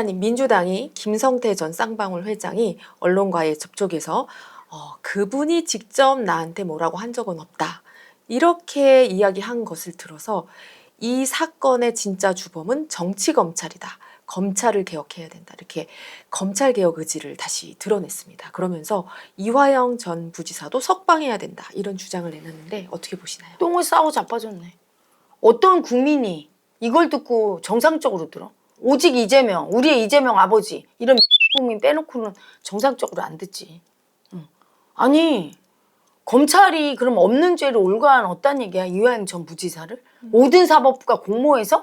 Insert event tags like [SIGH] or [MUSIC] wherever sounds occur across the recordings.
아니 민주당이 김성태 전 쌍방울 회장이 언론과의 접촉에서 어, 그분이 직접 나한테 뭐라고 한 적은 없다. 이렇게 이야기한 것을 들어서 이 사건의 진짜 주범은 정치 검찰이다. 검찰을 개혁해야 된다. 이렇게 검찰 개혁 의지를 다시 드러냈습니다. 그러면서 이화영 전 부지사도 석방해야 된다. 이런 주장을 내놨는데 어떻게 보시나요? 똥을 싸고 자빠졌네. 어떤 국민이 이걸 듣고 정상적으로 들어? 오직 이재명, 우리의 이재명 아버지 이런 국민 빼놓고는 정상적으로 안 듣지. 응. 아니 검찰이 그럼 없는 죄를 올가안었단 얘기야 이화영 전 부지사를 모든 사법부가 공모해서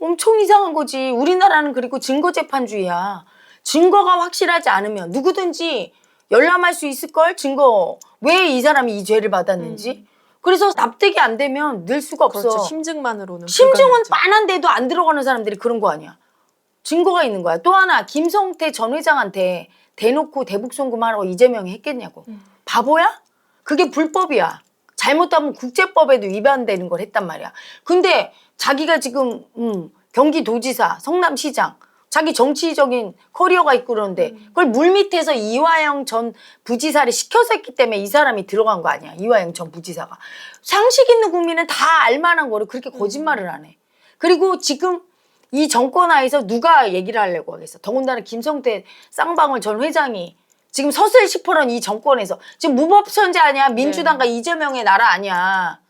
엄청 이상한 거지. 우리나라는 그리고 증거 재판주의야. 증거가 확실하지 않으면 누구든지 열람할 수 있을 걸 증거 왜 이 사람이 이 죄를 받았는지. 그래서 납득이 안 되면 늘 수가 없어. 그렇죠. 심증만으로는 심증은 불가능하죠. 빤한데도 안 들어가는 사람들이 그런 거 아니야. 증거가 있는 거야. 또 하나 김성태 전 회장한테 대놓고 대북 송금하라고 이재명이 했겠냐고. 음. 바보야? 그게 불법이야. 잘못하면 국제법에도 위반되는 걸 했단 말이야. 근데 자기가 지금 음, 경기도지사, 성남시장 자기 정치적인 커리어가 있고 그러는데 음. 그걸 물밑에서 이화영 전 부지사를 시켜서 했기 때문에 이 사람이 들어간 거 아니야. 이화영 전 부지사가. 상식 있는 국민은 다 알만한 거를 그렇게 음. 거짓말을 안 해. 그리고 지금 이 정권 하에서 누가 얘기를 하려고 하겠어. 더군다나 김성태 쌍방울 전 회장이 지금 서슬 시퍼런 이 정권에서 지금 무법천재 아니야. 민주당과 이재명의 나라 아니야.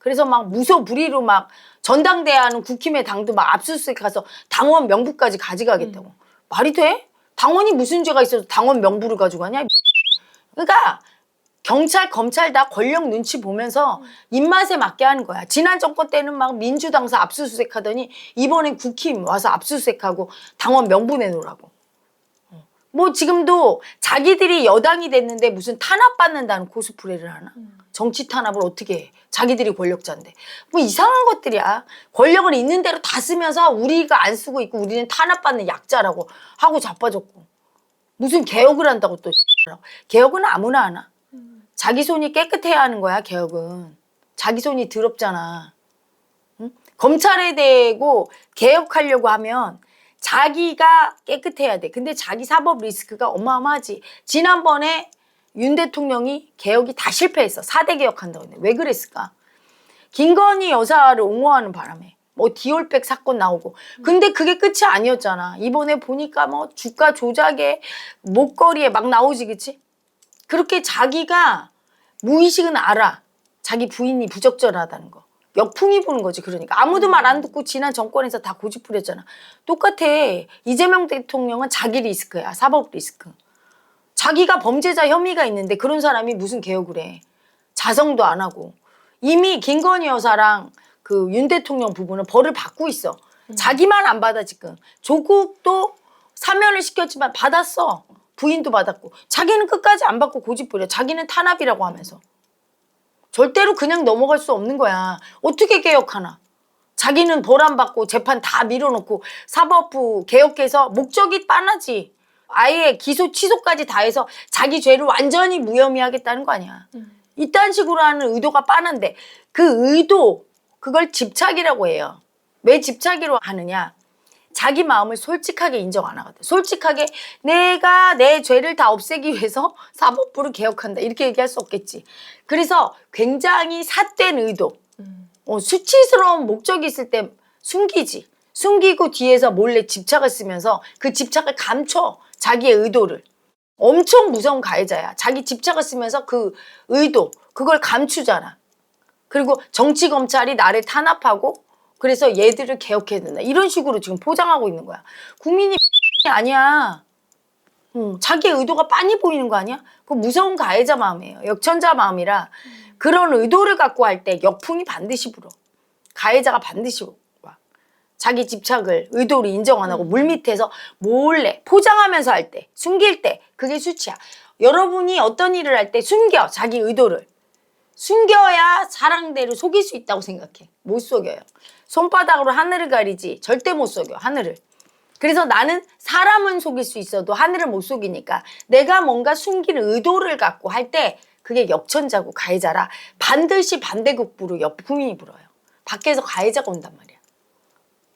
그래서 막 무소불위로 막 전당대회 하는 국힘의 당도 막 압수수색 가서 당원 명부까지 가져가겠다고. 말이 돼? 당원이 무슨 죄가 있어서 당원 명부를 가지고 가냐? 그러니까 경찰, 검찰 다 권력 눈치 보면서 입맛에 맞게 하는 거야. 지난 정권 때는 막 민주당사 압수수색 하더니 이번엔 국힘 와서 압수수색하고 당원 명부 내놓으라고. 어. 뭐 지금도 자기들이 여당이 됐는데 무슨 탄압받는다는 코스프레를 하나? 정치 탄압을 어떻게 해? 자기들이 권력자인데. 뭐 이상한 것들이야. 권력을 있는 대로 다 쓰면서 우리가 안 쓰고 있고 우리는 탄압받는 약자라고 하고 자빠졌고. 무슨 개혁을 한다고 또 개혁은 아무나 하나? 자기 손이 깨끗해야 하는 거야 개혁은 자기 손이 더럽잖아 응? 검찰에 대고 개혁하려고 하면 자기가 깨끗해야 돼 근데 자기 사법 리스크가 어마어마하지 지난번에 윤 대통령이 개혁이 다 실패했어 4대 개혁한다고 했는데 왜 그랬을까 김건희 여사를 옹호하는 바람에 뭐 디올백 사건 나오고 근데 그게 끝이 아니었잖아 이번에 보니까 뭐 주가 조작에 목걸이에 막 나오지 그치 그렇게 자기가 무의식은 알아. 자기 부인이 부적절하다는 거. 역풍이 부는 거지 그러니까 아무도 말 안 듣고 지난 정권에서 다 고집 부렸잖아. 똑같아. 이재명 대통령은 자기 리스크야. 사법 리스크. 자기가 범죄자 혐의가 있는데 그런 사람이 무슨 개혁을 해. 자성도 안 하고. 이미 김건희 여사랑 그 윤 대통령 부부는 벌을 받고 있어. 자기만 안 받아 지금. 조국도 사면을 시켰지만 받았어. 부인도 받았고 자기는 끝까지 안 받고 고집 부려. 자기는 탄압이라고 하면서. 절대로 그냥 넘어갈 수 없는 거야. 어떻게 개혁하나? 자기는 벌 안 받고 재판 다 밀어놓고 사법부 개혁해서 목적이 빤하지. 아예 기소 취소까지 다 해서 자기 죄를 완전히 무혐의하겠다는 거 아니야. 이딴 식으로 하는 의도가 빤한데 그 의도 그걸 집착이라고 해요. 왜 집착이로 하느냐? 자기 마음을 솔직하게 인정 안 하거든. 솔직하게 내가 내 죄를 다 없애기 위해서 사법부를 개혁한다. 이렇게 얘기할 수 없겠지. 그래서 굉장히 삿된 의도, 어, 수치스러운 목적이 있을 때 숨기지. 숨기고 뒤에서 몰래 집착을 쓰면서 그 집착을 감춰. 자기의 의도를. 엄청 무서운 가해자야. 자기 집착을 쓰면서 그 의도, 그걸 감추잖아. 그리고 정치 검찰이 나를 탄압하고 그래서 얘들을 개혁해야 된다. 이런 식으로 지금 포장하고 있는 거야. 국민이 [LAUGHS] 아니야. 응, 자기의 의도가 빤히 보이는 거 아니야? 그 무서운 가해자 마음이에요. 역천자 마음이라 그런 의도를 갖고 할 때 역풍이 반드시 불어. 가해자가 반드시 와. 자기 집착을 의도를 인정 안 하고 물밑에서 몰래 포장하면서 할 때, 숨길 때 그게 수치야. 여러분이 어떤 일을 할 때 숨겨 자기 의도를. 숨겨야 사랑대로 속일 수 있다고 생각해. 못 속여요. 손바닥으로 하늘을 가리지 절대 못 속여 하늘을. 그래서 나는 사람은 속일 수 있어도 하늘을 못 속이니까 내가 뭔가 숨길 의도를 갖고 할 때 그게 역천자고 가해자라 반드시 반대급부로 역풍이 불어요. 밖에서 가해자가 온단 말이야.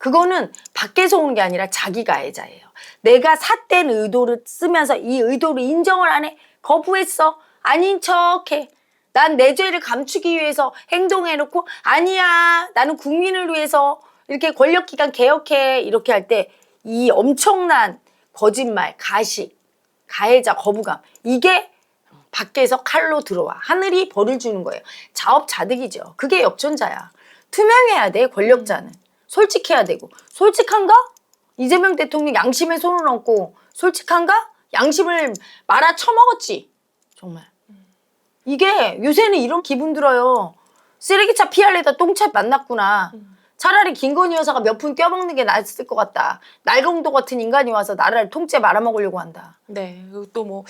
그거는 밖에서 오는 게 아니라 자기 가해자예요. 내가 삿된 의도를 쓰면서 이 의도를 인정을 안 해. 거부했어. 아닌 척해. 난 내 죄를 감추기 위해서 행동해놓고 아니야. 나는 국민을 위해서 이렇게 권력기관 개혁해. 이렇게 할 때 이 엄청난 거짓말, 가식, 가해자, 거부감. 이게 밖에서 칼로 들어와. 하늘이 벌을 주는 거예요. 자업자득이죠. 그게 역전자야. 투명해야 돼, 권력자는. 솔직해야 되고. 솔직한가? 이재명 대통령 양심에 손을 얹고 솔직한가? 양심을 말아 처먹었지. 정말. 이게 요새는 이런 기분 들어요. 쓰레기차 피할래다 똥차 만났구나. 차라리 김건희 여사가 몇 푼 껴먹는 게 낫을 것 같다. 날공도 같은 인간이 와서 나라를 통째 말아먹으려고 한다. 네. 그리고 또 뭐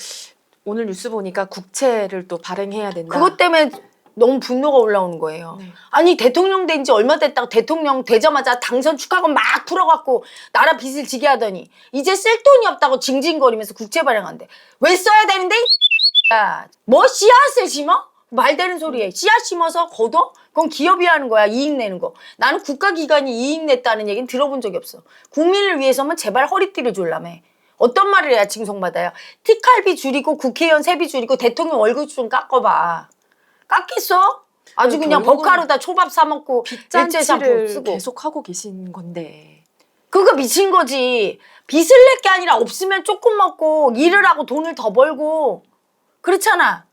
오늘 뉴스 보니까 국채를 또 발행해야 된다. 그것 때문에 너무 분노가 올라오는 거예요. 네. 아니 대통령 된 지 얼마 됐다고 대통령 되자마자 당선 축하금 막 풀어갖고 나라 빚을 지게 하더니 이제 쓸 돈이 없다고 징징거리면서 국채 발행한대. 왜 써야 되는데? 이 야, 뭐 씨앗을 심어? 말 되는 소리에 씨앗 심어서 걷어? 그건 기업이 하는 거야 이익 내는 거. 나는 국가기관이 이익 냈다는 얘기는 들어본 적이 없어. 국민을 위해서면 제발 허리띠를 졸라매. 어떤 말을 해야 징송받아요? 티칼비 줄이고 국회의원 세비 줄이고 대통령 월급 좀 깎아봐. 깎겠어? 아주 그냥 결국은 버카로 다 초밥 사 먹고 일제 샴푸 빚잔치를 쓰고 계속 하고 계신 건데. 그거 미친 거지. 빚을 낼 게 아니라 없으면 조금 먹고 일을 하고 돈을 더 벌고 그렇잖아.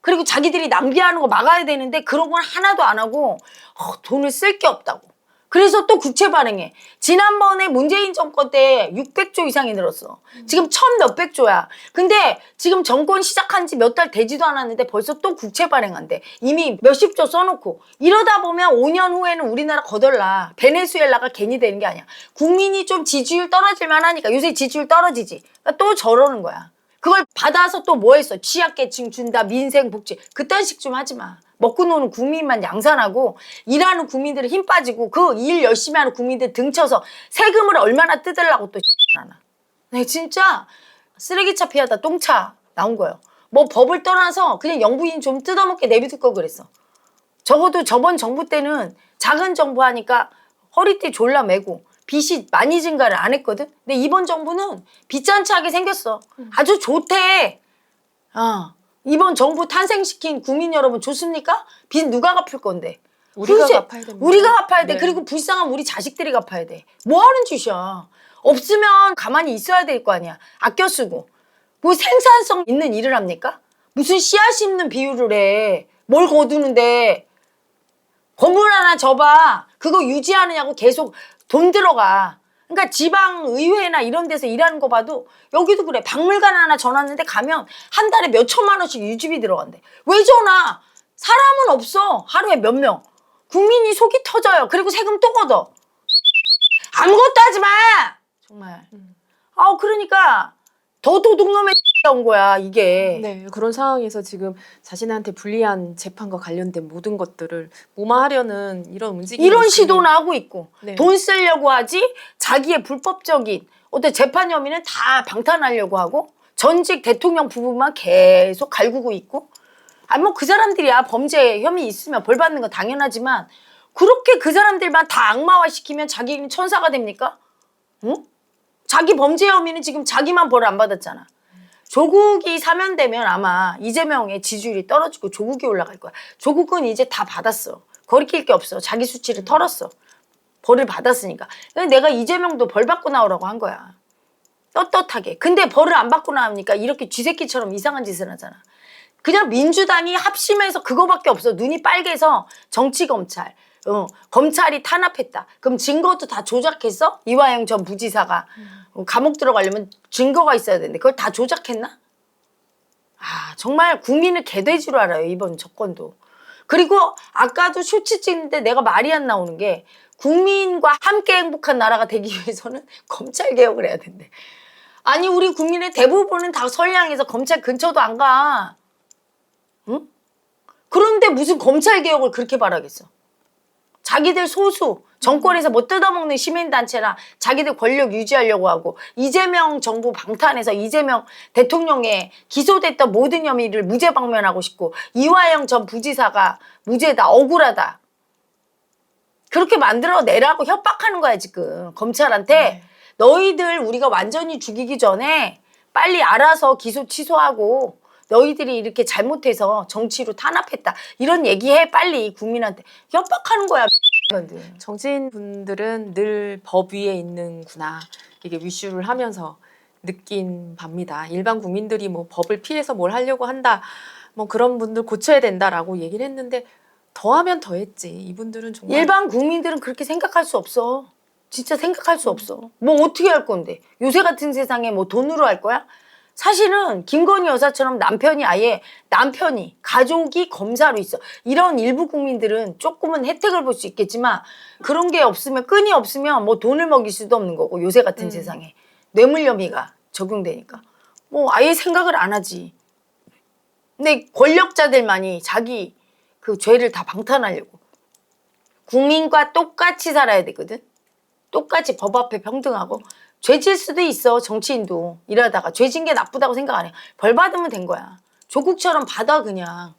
그리고 자기들이 낭비하는 거 막아야 되는데 그런 건 하나도 안 하고 어, 돈을 쓸 게 없다고. 그래서 또 국채 발행해. 지난번에 문재인 정권 때 600조 이상이 늘었어. 지금 천 몇백 조야. 근데 지금 정권 시작한 지 몇 달 되지도 않았는데 벌써 또 국채 발행한대. 이미 몇십 조 써놓고. 이러다 보면 5년 후에는 우리나라 거덜나. 베네수엘라가 괜히 되는 게 아니야. 국민이 좀 지지율 떨어질만 하니까 요새 지지율 떨어지지. 그러니까 또 저러는 거야. 그걸 받아서 또 뭐 했어? 취약계층 준다, 민생 복지. 그딴 식 좀 하지 마. 먹고 노는 국민만 양산하고 일하는 국민들은 힘 빠지고 그 일 열심히 하는 국민들 등쳐서 세금을 얼마나 뜯으려고 또 하나. 네, 진짜 쓰레기차 피하다 똥차 나온 거예요. 뭐 법을 떠나서 그냥 영부인 좀 뜯어먹게 내비둘 걸 그랬어. 적어도 저번 정부 때는 작은 정부 하니까 허리띠 졸라 매고 빚이 많이 증가를 안 했거든. 근데 이번 정부는 빚잔치하게 생겼어. 아주 좋대. 어. 이번 정부 탄생시킨 국민 여러분 좋습니까? 빚 누가 갚을 건데? 우리가 글쎄, 갚아야 됩니다. 우리가 갚아야 돼. 네. 그리고 불쌍한 우리 자식들이 갚아야 돼. 뭐 하는 짓이야? 없으면 가만히 있어야 될 거 아니야. 아껴 쓰고. 뭐 생산성 있는 일을 합니까? 무슨 씨앗 심는 비유를 해. 뭘 거두는데. 건물 하나 줘봐. 그거 유지하느냐고 계속 돈 들어가. 그러니까 지방 의회나 이런 데서 일하는 거 봐도 여기도 그래. 박물관 하나 전화했는데 가면 한 달에 몇 천만 원씩 유지비 들어간대. 왜 전화? 사람은 없어. 하루에 몇 명. 국민이 속이 터져요. 그리고 세금 또 걷어. 아무것도 하지 마. 정말. 아 그러니까 더 도둑놈의 온 거야 이게. 네, 그런 상황에서 지금 자신한테 불리한 재판과 관련된 모든 것들을 무마하려는 이런 움직임이 이런 시도나 하고 있고 네. 돈 쓰려고 하지 자기의 불법적인 어떤 재판 혐의는 다 방탄하려고 하고 전직 대통령 부부만 계속 갈구고 있고 아니 뭐 그 사람들이야 범죄 혐의 있으면 벌 받는 거 당연하지만 그렇게 그 사람들만 다 악마화 시키면 자기는 천사가 됩니까? 응? 자기 범죄 혐의는 지금 자기만 벌을 안 받았잖아. 조국이 사면되면 아마 이재명의 지지율이 떨어지고 조국이 올라갈 거야. 조국은 이제 다 받았어. 거리낄 게 없어. 자기 수치를 털었어. 벌을 받았으니까. 내가 이재명도 벌 받고 나오라고 한 거야. 떳떳하게. 근데 벌을 안 받고 나오니까 이렇게 쥐새끼처럼 이상한 짓을 하잖아. 그냥 민주당이 합심해서 그거밖에 없어. 눈이 빨개서 정치검찰. 어, 검찰이 탄압했다. 그럼 증거도 다 조작했어? 이화영 전 부지사가 어, 감옥 들어가려면 증거가 있어야 되는데 그걸 다 조작했나? 아 정말 국민을 개돼지로 알아요 이번 정권도. 그리고 아까도 쇼츠 찍는데 내가 말이 안 나오는 게 국민과 함께 행복한 나라가 되기 위해서는 [LAUGHS] 검찰 개혁을 해야 된대. 아니 우리 국민의 대부분은 다 선량해서 검찰 근처도 안 가. 응? 그런데 무슨 검찰 개혁을 그렇게 바라겠어? 자기들 소수 정권에서 못 뜯어먹는 시민단체나 자기들 권력 유지하려고 하고 이재명 정부 방탄해서 이재명 대통령의 기소됐던 모든 혐의를 무죄 방면하고 싶고 이화영 전 부지사가 무죄다 억울하다 그렇게 만들어 내라고 협박하는 거야 지금 검찰한테 네. 너희들 우리가 완전히 죽이기 전에 빨리 알아서 기소 취소하고 너희들이 이렇게 잘못해서 정치로 탄압했다 이런 얘기해 빨리 국민한테 협박하는 거야. 정치인 분들은 늘 법 위에 있는구나 이게 위슈를 하면서 느낀 바입니다. 일반 국민들이 뭐 법을 피해서 뭘 하려고 한다, 뭐 그런 분들 고쳐야 된다라고 얘기를 했는데 더하면 더했지. 이분들은 정말 일반 국민들은 그렇게 생각할 수 없어. 진짜 생각할 수 없어. 뭐 어떻게 할 건데? 요새 같은 세상에 뭐 돈으로 할 거야? 사실은 김건희 여사처럼 남편이 아예 남편이 가족이 검사로 있어. 이런 일부 국민들은 조금은 혜택을 볼 수 있겠지만 그런 게 없으면 끈이 없으면 뭐 돈을 먹일 수도 없는 거고 요새 같은 음. 세상에 뇌물 혐의가 적용되니까 뭐 아예 생각을 안 하지. 근데 권력자들만이 자기 그 죄를 다 방탄하려고 국민과 똑같이 살아야 되거든. 똑같이 법 앞에 평등하고 죄질 수도 있어 정치인도 일하다가 죄진 게 나쁘다고 생각 안 해. 벌 받으면 된 거야. 조국처럼 받아 그냥.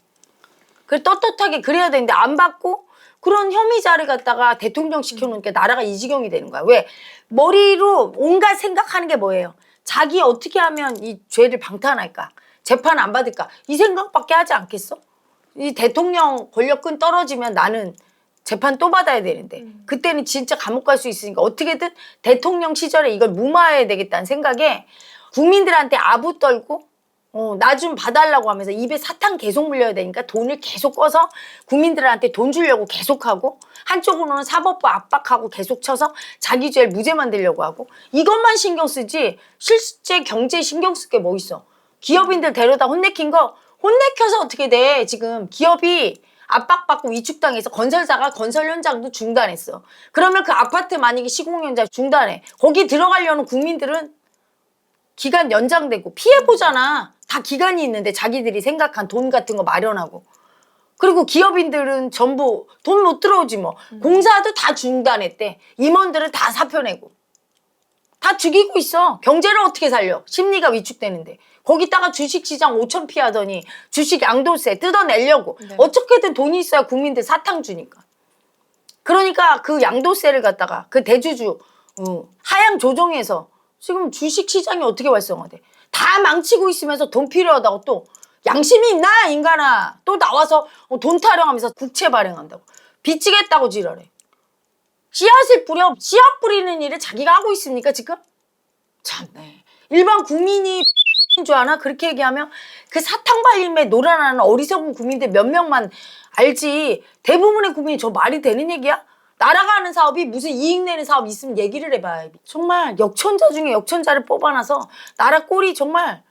그래 떳떳하게 그래야 되는데 안 받고 그런 혐의자를 갖다가 대통령 시켜놓으니까 나라가 이 지경이 되는 거야. 왜? 머리로 온갖 생각하는 게 뭐예요? 자기 어떻게 하면 이 죄를 방탄할까? 재판 안 받을까? 이 생각밖에 하지 않겠어? 이 대통령 권력근 떨어지면 나는 재판 또 받아야 되는데 그때는 진짜 감옥 갈 수 있으니까 어떻게든 대통령 시절에 이걸 무마해야 되겠다는 생각에 국민들한테 아부 떨고 어, 나 좀 봐달라고 하면서 입에 사탕 계속 물려야 되니까 돈을 계속 꺼서 국민들한테 돈 주려고 계속 하고 한쪽으로는 사법부 압박하고 계속 쳐서 자기 죄를 무죄 만들려고 하고 이것만 신경 쓰지 실제 경제 신경 쓸 게 뭐 있어? 기업인들 데려다 혼내킨 거 혼내켜서 어떻게 돼? 지금 기업이 압박받고 위축당해서 건설사가 건설 현장도 중단했어 그러면 그 아파트 만약에 시공 현장 중단해 거기 들어가려는 국민들은 기간 연장되고 피해 보잖아. 다 기간이 있는데 자기들이 생각한 돈 같은 거 마련하고. 그리고 기업인들은 전부 돈 못 들어오지 뭐. 공사도 다 중단했대. 임원들은 다 사표 내고. 다 죽이고 있어. 경제를 어떻게 살려? 심리가 위축되는데. 거기다가 주식시장 5천 피하더니 주식 양도세 뜯어내려고. 네. 어떻게든 돈이 있어야 국민들 사탕 주니까. 그러니까 그 양도세를 갖다가 그 대주주 어, 하향 조정해서 지금 주식 시장이 어떻게 활성화돼? 다 망치고 있으면서 돈 필요하다고 또 양심이 있나 인간아 또 나와서 어, 돈 타령하면서 국채 발행한다고 빚지겠다고 지랄해. 씨앗을 뿌려 씨앗 뿌리는 일을 자기가 하고 있습니까 지금? 참네. 일반 국민이 인줄 아나 그렇게 얘기하면 그 사탕 발림에 놀아나는 어리석은 국민들 몇 명만 알지 대부분의 국민이 저 말이 되는 얘기야? 나라가 하는 사업이 무슨 이익 내는 사업 있으면 얘기를 해봐. 정말 역천자 중에 역천자를 뽑아놔서 나라 꼴이 정말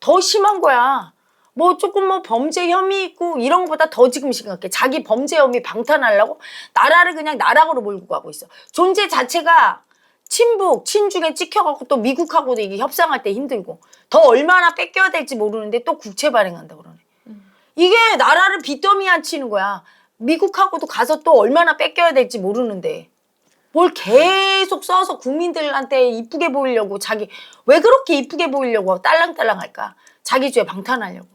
더 심한 거야. 뭐 조금 뭐 범죄 혐의 있고 이런 것보다 더 지금 심각해. 자기 범죄 혐의 방탄하려고 나라를 그냥 나락으로 몰고 가고 있어. 존재 자체가 친북, 친중에 찍혀갖고 또 미국하고도 이게 협상할 때 힘들고 더 얼마나 뺏겨야 될지 모르는데 또 국채 발행한다 그러네. 이게 나라를 빚더미 안 치는 거야. 미국하고도 가서 또 얼마나 뺏겨야 될지 모르는데 뭘 계속 써서 국민들한테 이쁘게 보이려고 자기 왜 그렇게 이쁘게 보이려고 딸랑딸랑 할까? 자기 죄 방탄하려고.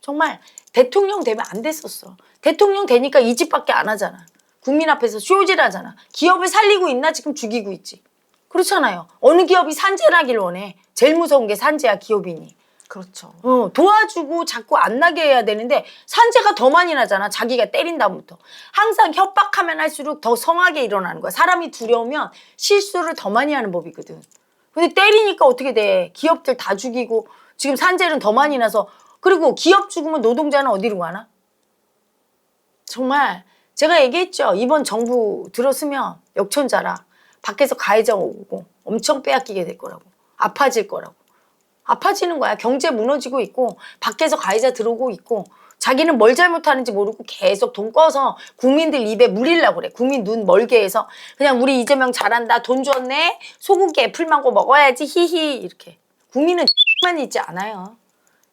정말 대통령 되면 안 됐었어. 대통령 되니까 이 집밖에 안 하잖아. 국민 앞에서 쇼질 하잖아. 기업을 살리고 있나 지금 죽이고 있지. 그렇잖아요. 어느 기업이 산재나길 원해. 제일 무서운 게 산재야 기업인이. 그렇죠. 어, 도와주고 자꾸 안 나게 해야 되는데 산재가 더 많이 나잖아. 자기가 때린 다음부터. 항상 협박하면 할수록 더 성하게 일어나는 거야. 사람이 두려우면 실수를 더 많이 하는 법이거든. 근데 때리니까 어떻게 돼? 기업들 다 죽이고 지금 산재는 더 많이 나서 그리고 기업 죽으면 노동자는 어디로 가나? 정말 제가 얘기했죠. 이번 정부 들었으면 역천자라. 밖에서 가해자 오고 엄청 빼앗기게 될 거라고. 아파질 거라고. 아파지는 거야. 경제 무너지고 있고 밖에서 가해자 들어오고 있고 자기는 뭘 잘못하는지 모르고 계속 돈 꺼서 국민들 입에 물리려고 그래. 국민 눈 멀게 해서 그냥 우리 이재명 잘한다. 돈 줬네. 소고기 애플망고 먹어야지. 히히 이렇게. 국민은 만 [LAUGHS] 있지 않아요.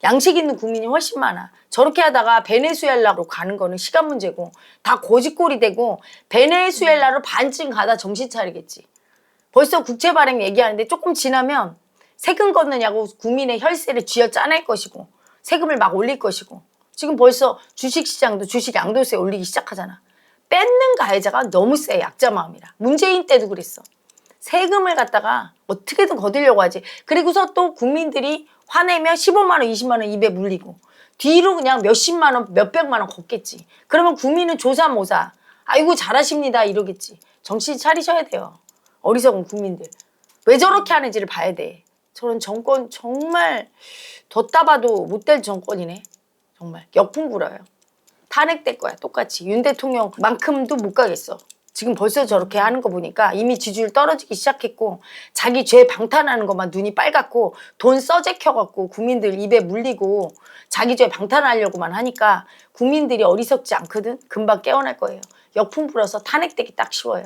양식 있는 국민이 훨씬 많아. 저렇게 하다가 베네수엘라로 가는 거는 시간 문제고 다 고집골이 되고 베네수엘라로 반쯤 가다 정신 차리겠지. 벌써 국채 발행 얘기하는데 조금 지나면 세금 걷느냐고 국민의 혈세를 쥐어 짜낼 것이고 세금을 막 올릴 것이고 지금 벌써 주식시장도 주식 양도세 올리기 시작하잖아. 뺏는 가해자가 너무 세 약자 마음이라 문재인 때도 그랬어 세금을 갖다가 어떻게든 거두려고 하지 그리고서 또 국민들이 화내면 15만 원 20만 원 입에 물리고 뒤로 그냥 몇십만 원 몇백만 원 걷겠지. 그러면 국민은 조사모사. 아이고 잘하십니다. 이러겠지. 정신 차리셔야 돼요. 어리석은 국민들. 왜 저렇게 하는지를 봐야 돼. 저런 정권 정말 뒀다 봐도 못 될 정권이네. 정말. 역풍 불어요. 탄핵될 거야. 똑같이. 윤 대통령만큼도 못 가겠어 지금 벌써 저렇게 하는 거 보니까 이미 지지율 떨어지기 시작했고 자기 죄 방탄하는 것만 눈이 빨갛고 돈 써재켜갖고 국민들 입에 물리고 자기 죄 방탄하려고만 하니까 국민들이 어리석지 않거든? 금방 깨어날 거예요. 역풍 불어서 탄핵되기 딱 쉬워요